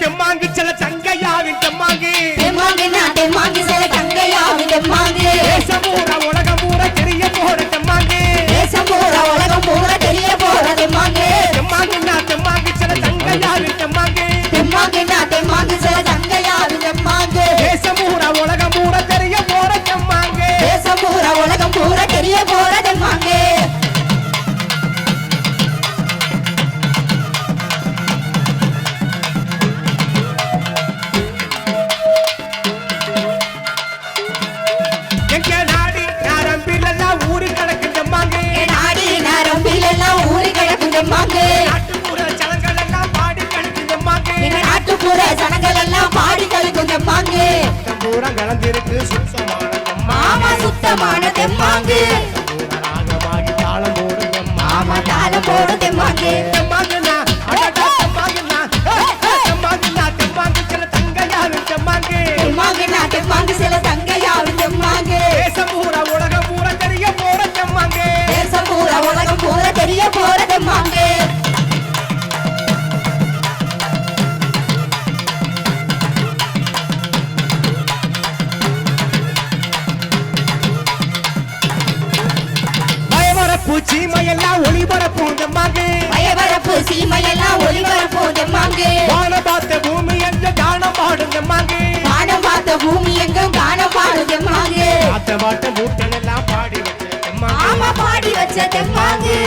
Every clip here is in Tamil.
தெம்மாங்கு செல சங்கையாவின் தெம்மாங்கு தெம்மாங்கு தெம்மாங்கு தம்பூரம் கலந்திருக்கு சுத்தமான தெம்மாங்கு. ஒளிபரப்போம் எம்மாங்கு பயபரப்பு சீமையெல்லாம் ஒளிபரப்போம் எம்மாங்கு வானம் பார்த்த பூமி எங்க கானம் பாடும் எம்மாங்கு வானம் பூமி எங்க கானம் பாடும் எம்மாங்கு ஆட்ட மாட்ட மூட்டல் எல்லாம் பாடி வச்ச ஆமா பாடி வச்ச எம்மாங்கு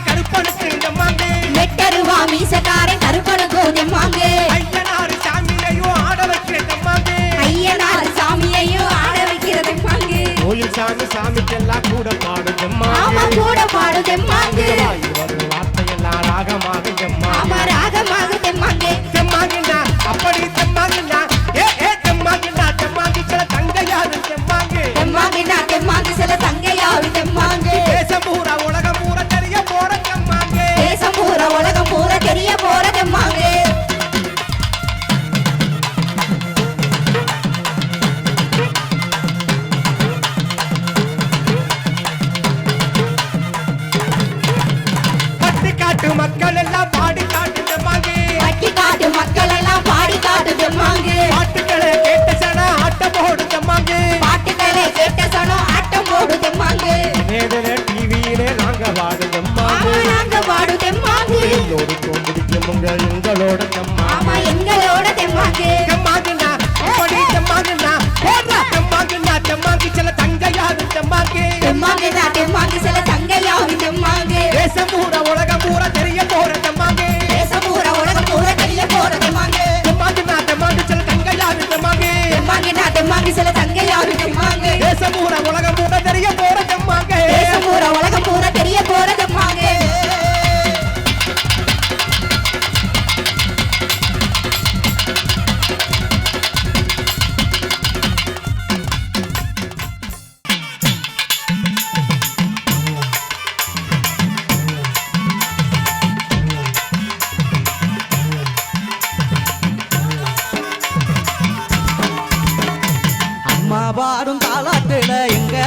கருப்படுத்து மக்கள் எல்லாம் பாடி காட்டு ஜம்மாங்க பட்டி காட்டு மக்கள் எல்லாம் பாடி காட்டு ஜம்மாங்க பாட்டுக்களை கேட்ட சன ஆட்டம் போடு ஜம்மாங்க பாட்டுக்களை கேட்ட சன ஆட்டம் போடு ஜம்மாங்க நேதன டிவியிலே நாங்க வாடு ஜம்மாங்க நாங்க வாடு ஜம்மாங்க எல்லோருக்கும் பிடிக்கும் உங்க எங்களோட ஜம்மாங்க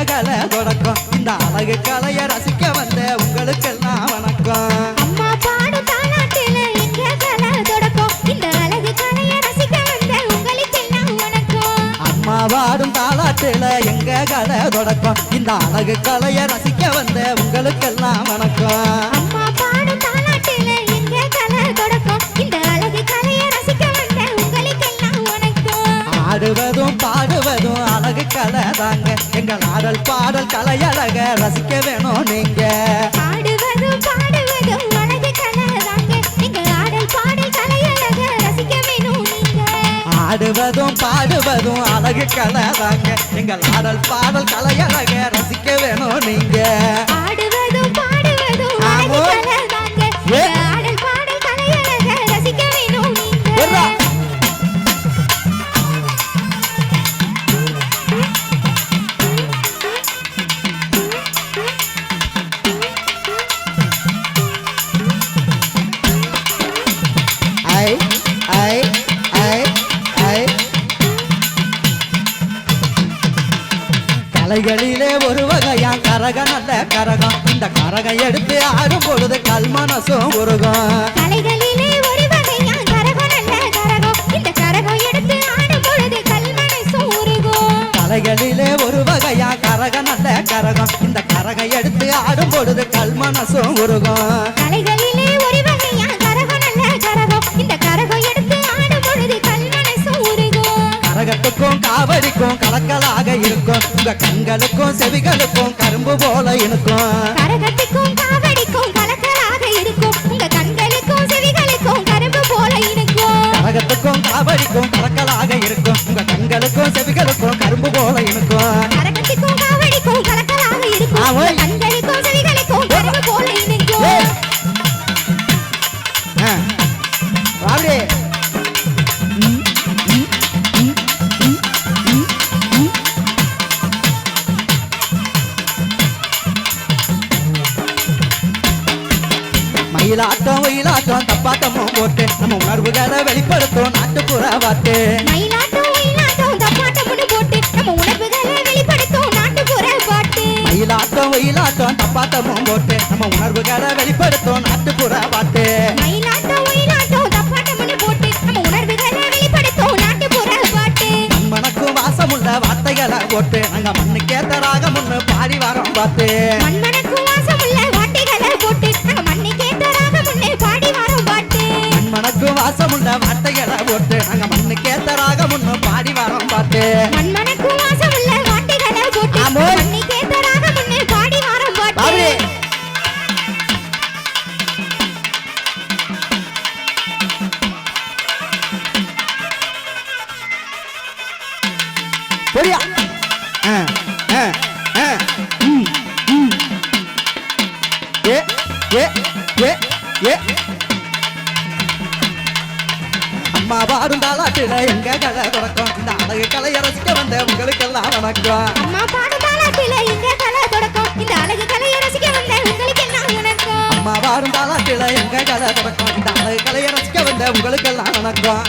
கல தொடக்கம். இந்த அழகு கலைய ரசிக்க வந்த உங்களுக்கெல்லாம் வணக்கம். அம்மா பாடு தாளாட்டில இங்க கல தொடக்கம். இந்த அழகு கலைய ரசிக்க வந்த உங்களுக்கெல்லாம் வணக்கம். அம்மா எங்க கல தொடக்கம். இந்த அழகு கலைய ரசிக்க வந்த உங்களுக்கெல்லாம் வணக்கம். அம்மா தாங்க எங்கள் ஆடல் பாடல் கலையழக ரசிக்க வேணும் நீங்க. ஆடுவதும் பாடுவதும் அழகு கலை தாங்க எங்கள் ஆடல் பாடல் கலையழக ரசிக்க வேணும் நீங்க. ஆடுவதும் பாடுவதும் கலைகளிலே ஒரு வகையா கரக நல்ல கரகம். இந்த கரகம் எடுத்து ஆடும் பொழுது கல்மனசும் உருகும். கலைகளிலே ஒரு வகையா கரகம் நல்ல கரகம். இந்த கரகம் எடுத்து ஆடும் பொழுது கல்மனசும் உருகும். கலைகளிலே ஒரு வகையா கரக நல்ல கரகம். இந்த கரகம் எடுத்து ஆடும் பொழுது கல்மனசும் உருகும். கலைகளிலே உருகும் கரகத்துக்கும் காவடிக்கும் கலக்கலாக இருக்கும். உங்க கண்களுக்கும் செவிகளுக்கும் கரும்பு போல இனுக்கும் கரகத்துக்கும் காவடிக்கும் கலக்கலாக இருக்கும். உங்க கண்களுக்கும் செவிகளுக்கும் கரும்பு போல இருக்கும் கரகத்துக்கும் காவடிக்கும் கலக்கலாக இருக்கும். உங்க கண்களுக்கும் செவிகளுக்கும் கரும்பு போல இனுக்கும் மயிலாட்டம் ஒயிலாட்டம் தப்பாட்டமும் போட்டு நம்ம உணர்வுகளை வெளிப்படுத்தும் நாட்டுப்புற பாட்டு மயிலாட்டம் ஒயிலாட்டம் தப்பாட்டமும் போட்டு நம்ம உணர்வுகளை வெளிப்படுத்தும் நாட்டுப்புற பாட்டு வாசமுள்ள வார்த்தைகளை போட்டு நாங்க மண்ணுக்கேத்த ராகம் ஒண்ணு பாடி வரோம் பார்த்து போடியா. ஏ ஏ ஏ ஏ. அம்மா பாடும் தாளாட்டுல எங்க கதை தொடக்கம். இந்த அழகு கலையை ரசிக்க வந்த உங்களுக்கு எல்லாம் வணக்கம். அம்மா பாடும் தாலாட்டில எங்க கதை தொடக்கம் இந்த அழகு கலையை ரசிக்க வந்த உங்களுக்கு எல்லாம் வணக்கம் அம்மா பாடும் தாளாட்டுல எங்க கதை தொடக்கம். இந்த அழகு கலையை ரசிக்க வந்த உங்களுக்கு எல்லாம் வணக்கம்.